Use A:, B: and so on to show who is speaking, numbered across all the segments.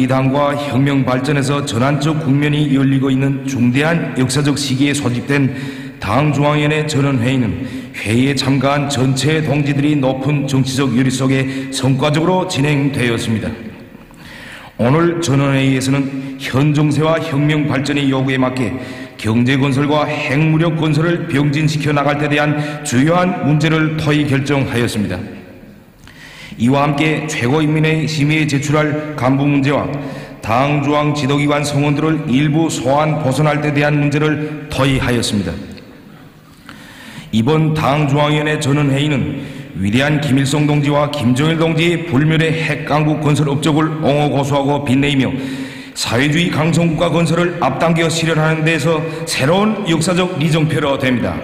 A: 우리 당과 혁명 발전에서 전환적 국면이 열리고 있는 중대한 역사적 시기에 소집된 당 중앙위원회 전원회의는 회의에 참가한 전체 동지들이 높은 정치적 열의 속에 성과적으로 진행되었습니다. 오늘 전원회의에서는 현 정세와 혁명 발전의 요구에 맞게 경제 건설과 핵무력 건설을 병진시켜 나갈 때 대한 주요한 문제를 토의 결정하였습니다. 이와 함께 최고인민회 심의에 제출할 간부 문제와 당 중앙 지도기관 성원들을 일부 소환 벗어날 때 대한 문제를 토의하였습니다. 이번 당 중앙위원회 전원회의는 위대한 김일성 동지와 김정일 동지의 불멸의 핵강국 건설 업적을 옹호 고수하고 빛내이며 사회주의 강성국가 건설을 앞당겨 실현하는 데서 새로운 역사적 리정표로 됩니다.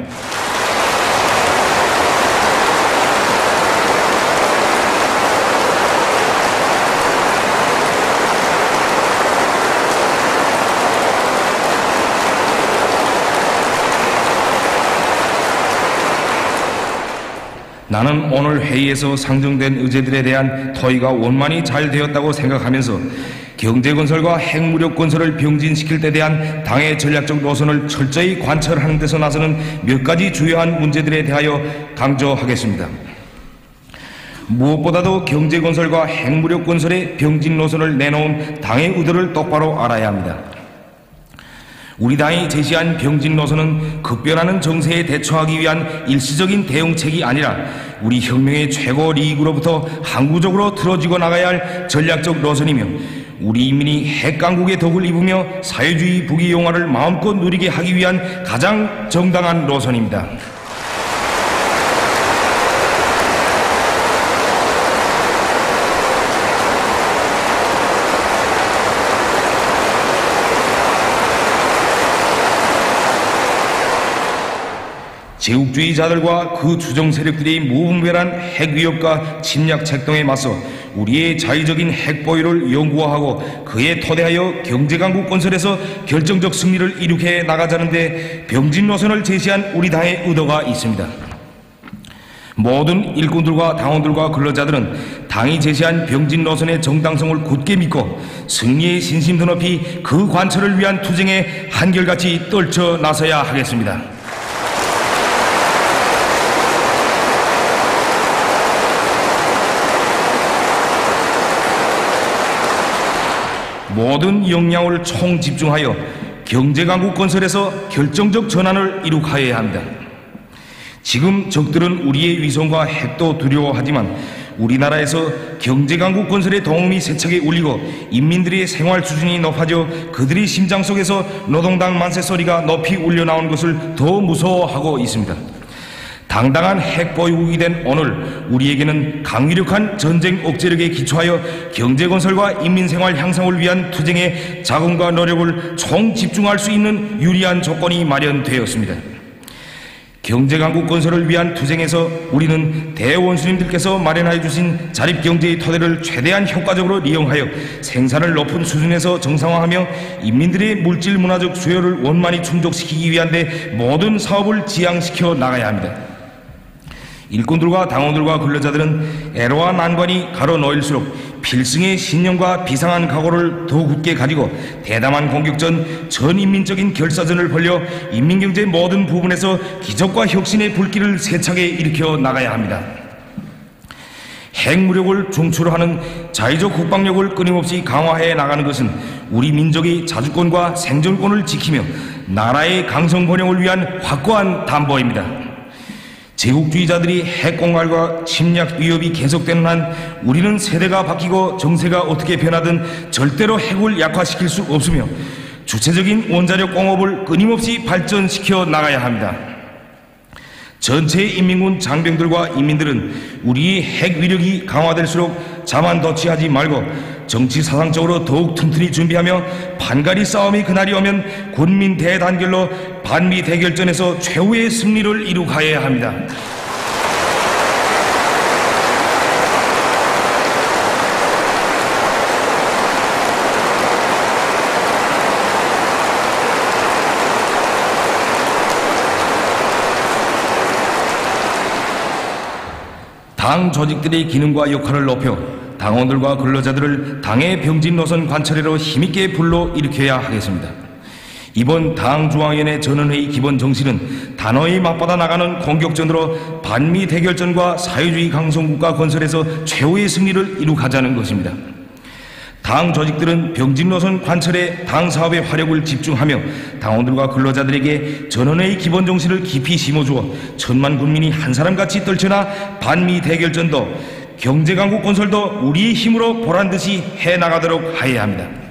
A: 나는 오늘 회의에서 상정된 의제들에 대한 토의가 원만히 잘 되었다고 생각하면서 경제건설과 핵무력 건설을 병진시킬 때 대한 당의 전략적 노선을 철저히 관철하는 데서 나서는 몇 가지 주요한 문제들에 대하여 강조하겠습니다. 무엇보다도 경제건설과 핵무력 건설의 병진 노선을 내놓은 당의 의도를 똑바로 알아야 합니다. 우리 당이 제시한 병진 노선은 급변하는 정세에 대처하기 위한 일시적인 대응책이 아니라 우리 혁명의 최고 리익으로부터 항구적으로 틀어지고 나가야 할 전략적 노선이며 우리 인민이 핵강국의 덕을 입으며 사회주의 부귀 영화를 마음껏 누리게 하기 위한 가장 정당한 노선입니다. 제국주의자들과 그 주정 세력들이 무분별한 핵 위협과 침략 책동에 맞서 우리의 자의적인 핵 보유를 연구하고 그에 토대하여 경제강국 건설에서 결정적 승리를 이룩해 나가자는데 병진 노선을 제시한 우리 당의 의도가 있습니다. 모든 일꾼들과 당원들과 근로자들은 당이 제시한 병진 노선의 정당성을 굳게 믿고 승리의 신심 더 높이 그 관철을 위한 투쟁에 한결같이 떨쳐 나서야 하겠습니다. 모든 역량을 총 집중하여 경제강국 건설에서 결정적 전환을 이룩하여야 합니다. 지금 적들은 우리의 위성과 핵도 두려워하지만 우리나라에서 경제강국 건설의 도움이 세차게 울리고 인민들의 생활 수준이 높아져 그들의 심장 속에서 노동당 만세 소리가 높이 울려 나온 것을 더 무서워하고 있습니다. 당당한 핵보유국이 된 오늘 우리에게는 강위력한 전쟁 억제력에 기초하여 경제건설과 인민생활 향상을 위한 투쟁에 자금과 노력을 총 집중할 수 있는 유리한 조건이 마련되었습니다. 경제강국 건설을 위한 투쟁에서 우리는 대원수님들께서 마련하여 주신 자립경제의 토대를 최대한 효과적으로 이용하여 생산을 높은 수준에서 정상화하며 인민들의 물질 문화적 수요를 원만히 충족시키기 위한 데 모든 사업을 지향시켜 나가야 합니다. 일꾼들과 당원들과 근로자들은 애로와 난관이 가로놓일수록 필승의 신념과 비상한 각오를 더 굳게 가지고 대담한 공격전 전인민적인 결사전을 벌려 인민경제 모든 부분에서 기적과 혁신의 불길을 세차게 일으켜 나가야 합니다. 핵무력을 중추로 하는 자의적 국방력을 끊임없이 강화해 나가는 것은 우리 민족의 자주권과 생존권을 지키며 나라의 강성 번영을 위한 확고한 담보입니다. 제국주의자들이 핵공갈과 침략 위협이 계속되는 한 우리는 세대가 바뀌고 정세가 어떻게 변하든 절대로 핵을 약화시킬 수 없으며 주체적인 원자력 공업을 끊임없이 발전시켜 나가야 합니다. 전체 인민군 장병들과 인민들은 우리의 핵 위력이 강화될수록 자만도취하지 말고 정치 사상적으로 더욱 튼튼히 준비하며 반가리 싸움이 그날이 오면 군민 대단결로 반미 대결전에서 최후의 승리를 이룩하여야 합니다. 당 조직들의 기능과 역할을 높여 당원들과 근로자들을 당의 병진 노선 관철회로 힘있게 불러 일으켜야 하겠습니다. 이번 당 중앙위원회 전원회의 기본 정신은 단호히 맞받아 나가는 공격전으로 반미 대결전과 사회주의 강성국가 건설에서 최후의 승리를 이룩하자는 것입니다. 당 조직들은 병진 노선 관철에 당 사업에 화력을 집중하며 당원들과 근로자들에게 전원의 기본 정신을 깊이 심어주어 천만 국민이 한 사람같이 떨쳐나 반미 대결전도 경제 강국 건설도 우리의 힘으로 보란 듯이 해 나가도록 하여야 합니다.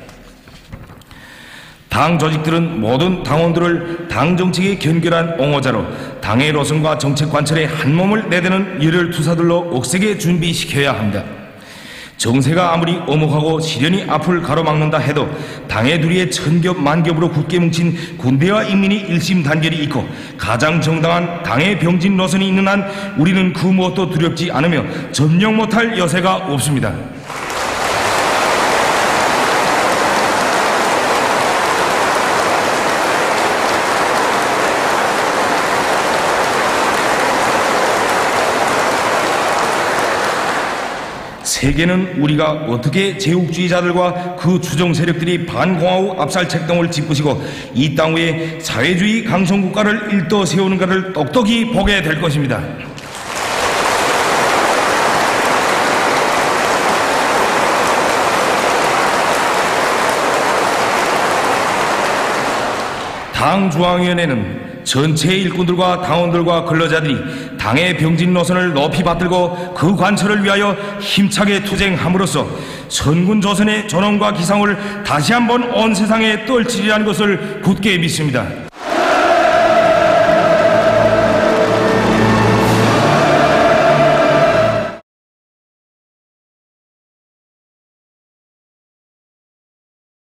A: 당 조직들은 모든 당원들을 당 정책에 견결한 옹호자로 당의 노선과 정책 관철에 한 몸을 내대는 열혈 투사들로 억세게 준비시켜야 합니다. 정세가 아무리 엄혹하고 시련이 앞을 가로막는다 해도 당의 두리에 천겹 만겹으로 굳게 뭉친 군대와 인민이 일심단결이 있고 가장 정당한 당의 병진 노선이 있는 한 우리는 그 무엇도 두렵지 않으며 점령 못할 여세가 없습니다. 세계는 우리가 어떻게 제국주의자들과 그 추종 세력들이 반공화국 압살 책 동을 짚으시고 이 땅 위에 사회주의 강성국가를 일떠 세우는가를 똑똑히 보게 될 것입니다. 당 중앙위원회는 전체 일꾼들과 당원들과 근로자들이 당의 병진 노선을 높이 받들고 그 관철을 위하여 힘차게 투쟁함으로써 선군 조선의 존엄과 기상을 다시 한번 온 세상에 떨치리라는 것을 굳게 믿습니다.